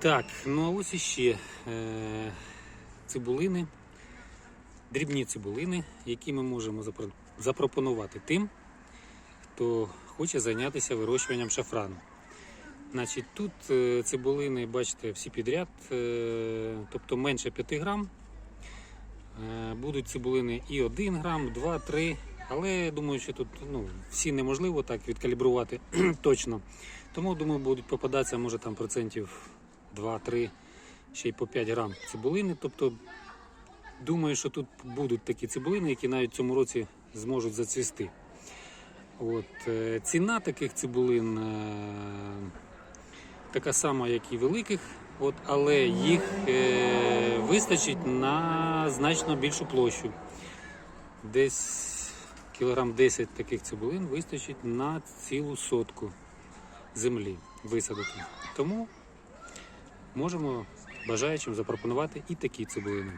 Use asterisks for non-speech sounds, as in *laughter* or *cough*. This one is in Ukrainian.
Так, ну а ось іще е, цибулини, дрібні цибулини, які ми можемо запро- запропонувати тим, хто хоче зайнятися вирощуванням шафрану. Значить, тут е, цибулини, бачите, всі підряд, е, тобто менше 5 грам. Е, Будуть цибулини і 1 грам, 2, 3. Але я думаю, що тут ну, всі неможливо так відкалібрувати *clears throat* точно. Тому думаю, будуть попадатися, може там процентів 2-3, ще й по 5 грам цибулини. Тобто, думаю, що тут будуть такі цибулини, які навіть в цьому році зможуть зацвісти. От, е, ціна таких цибулин е, така сама, як і великих, от, але їх е, вистачить на значно більшу площу. Десь кілограм 10 таких цибулин вистачить на цілу сотку землі висадити. Тому можемо бажаючим запропонувати і такі цибулини.